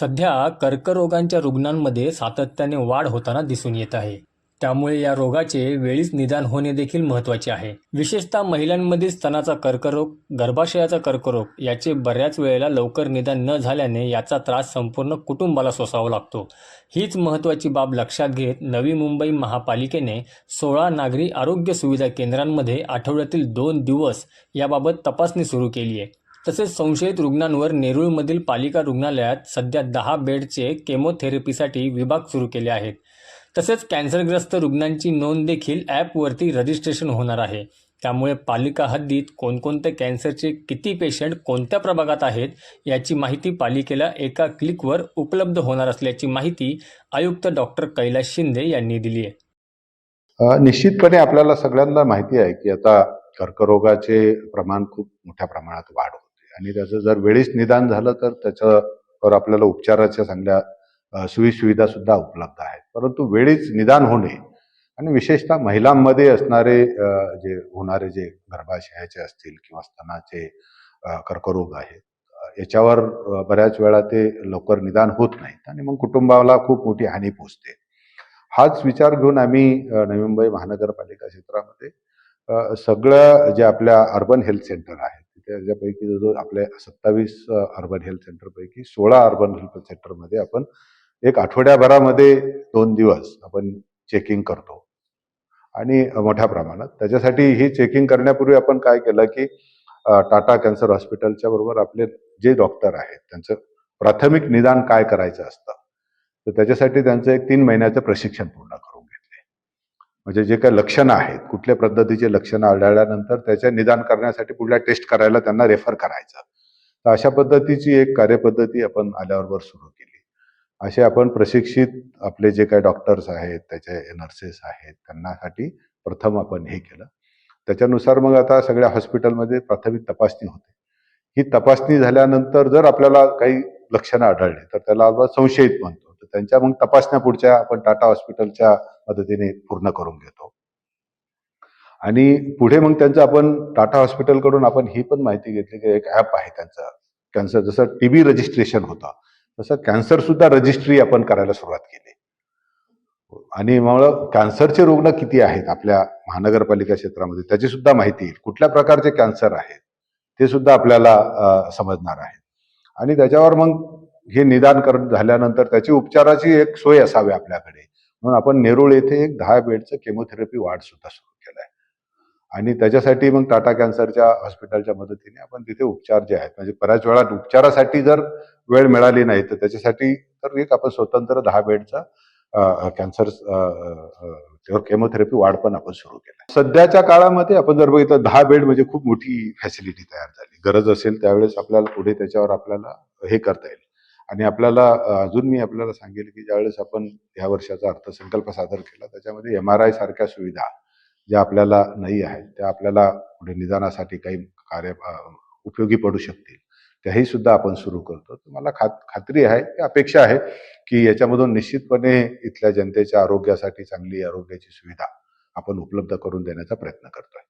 सध्या कर्करोगांच्या रुग्णांमध्ये सातत्याने वाढ होताना दिसून येत आहे. त्यामुळे या रोगाचे वेळीच निदान होणे देखील महत्त्वाचे आहे. विशेषतः महिलांमध्ये स्तनाचा कर्करोग गर्भाशयाचा कर्करोग याचे बऱ्याच वेळेला लवकर निदान न झाल्याने याचा त्रास संपूर्ण कुटुंबाला सोसावा लागतो. हीच महत्त्वाची बाब लक्षात घेत नवी मुंबई महापालिकेने सोळा नागरी आरोग्य सुविधा केंद्रांमध्ये आठवड्यातील दोन दिवस याबाबत तपासणी सुरू केली आहे. तसेच संशयित रुग्णांवर नेरूळमधील पालिका रुग्णालयात सध्या दहा बेडचे केमोथेरपीसाठी विभाग सुरू केले आहेत. तसेच कॅन्सरग्रस्त रुग्णांची नोंद देखील ॲपवरती रजिस्ट्रेशन होणार आहे. त्यामुळे पालिका हद्दीत कोणकोणते कॅन्सरचे किती पेशंट कोणत्या प्रभागात आहेत याची माहिती पालिकेला एका क्लिकवर उपलब्ध होणार असल्याची माहिती आयुक्त डॉक्टर कैलास शिंदे यांनी दिली आहे. निश्चितपणे आपल्याला सगळ्यांना माहिती आहे की आता कर्करोगाचे प्रमाण खूप मोठ्या प्रमाणात वाढ आणि त्याचं जर वेळीच निदान झालं तर त्याच्यावर आपल्याला उपचाराच्या चांगल्या अ, सोयीसुविधा सुद्धा उपलब्ध आहेत. परंतु वेळीच निदान होणे आणि विशेषतः महिलांमध्ये असणारे जे होणारे जे गर्भाशयाचे असतील किंवा स्तनाचे कर्करोग आहेत याच्यावर बऱ्याच वेळा ते लवकर निदान होत नाहीत आणि मग कुटुंबाला खूप मोठी हानी पोचते हाच विचार घेऊन आम्ही नवी मुंबई महानगरपालिका क्षेत्रामध्ये सगळं जे आपल्या अर्बन हेल्थ सेंटर आहे याच्यापैकी जवळजवळ आपल्या सत्तावीस अर्बन हेल्थ सेंटरपैकी सोळा अर्बन हेल्थ सेंटरमध्ये आपण एक आठवड्याभरामध्ये दोन दिवस आपण चेकिंग करतो. आणि मोठ्या प्रमाणात. त्याच्यासाठी ही चेकिंग करण्यापूर्वी आपण काय केलं की टाटा कॅन्सर हॉस्पिटलच्या बरोबर आपले जे डॉक्टर आहेत त्यांचं प्राथमिक निदान काय करायचं असतं? तर त्याच्यासाठी त्यांचं एक तीन महिन्याचं प्रशिक्षण पूर्ण करतो म्हणजे जे काही लक्षणं आहेत कुठल्या पद्धतीचे लक्षणं आढळल्यानंतर त्याचे निदान करण्यासाठी पुढल्या टेस्ट करायला त्यांना रेफर करायचं. तर अशा पद्धतीची एक कार्यपद्धती आपण आल्याबरोबर सुरू केली. असे आपण प्रशिक्षित आपले जे काही डॉक्टर्स आहेत त्याचे नर्सेस आहेत त्यांनासाठी प्रथम आपण हे केलं. त्याच्यानुसार मग आता सगळ्या हॉस्पिटलमध्ये प्राथमिक तपासणी होते. ही तपासणी झाल्यानंतर जर आपल्याला काही लक्षणं आढळली तर त्याला आपण संशयित म्हणतो. तर त्यांच्या मग तपासण्या पुढच्या आपण टाटा हॉस्पिटलच्या मदतीने पूर्ण करून घेतो. आणि पुढे मग त्यांचं आपण टाटा हॉस्पिटलकडून आपण ही पण माहिती घेतली की एक ॲप आहे त्यांचं. कॅन्सर जसं टी बी रजिस्ट्रेशन होतं तसं कॅन्सर सुद्धा रजिस्ट्री आपण करायला सुरुवात केली. आणि मग कॅन्सरचे रुग्ण किती आहेत आपल्या महानगरपालिका क्षेत्रामध्ये त्याची सुद्धा माहिती येईल कुठल्या प्रकारचे कॅन्सर आहेत ते सुद्धा आपल्याला समजणार आहे. आणि त्याच्यावर मग हे निदान कर झाल्यानंतर त्याची उपचाराची एक सोय असावी आपल्याकडे. म्हणून आपण नेरुळ येथे एक दहा बेडचं केमोथेरपी वाढ सुद्धा सुरू केलं आहे आणि त्याच्यासाठी मग टाटा कॅन्सरच्या हॉस्पिटलच्या मदतीने आपण तिथे उपचार जे आहेत म्हणजे बऱ्याच वेळा उपचारासाठी जर वेळ मिळाली नाही तर त्याच्यासाठी तर एक आपण स्वतंत्र दहा बेडचा कॅन्सर केमोथेरपी वाढ पण आपण सुरू केला सध्याच्या काळामध्ये आपण जर बघितलं दहा बेड म्हणजे खूप मोठी फॅसिलिटी तयार झाली. गरज असेल त्यावेळेस आपल्याला पुढे त्याच्यावर आपल्याला हे करता येईल. आणि आपल्याला अजून मी आपल्याला सांगेल की ज्यावेळेस आपण या वर्षाचा अर्थसंकल्प सादर केला त्याच्यामध्ये एम आर आय सारख्या सुविधा ज्या आपल्याला नाही आहेत त्या आपल्याला पुढे निदानासाठी काही कार्य उपयोगी पडू शकतील त्याही सुद्धा आपण सुरू करतो. तर मला खात खात्री आहे की अपेक्षा आहे की याच्यामधून निश्चितपणे इथल्या जनतेच्या आरोग्यासाठी चांगली आरोग्याची सुविधा आपण उपलब्ध करून देण्याचा प्रयत्न करतोय.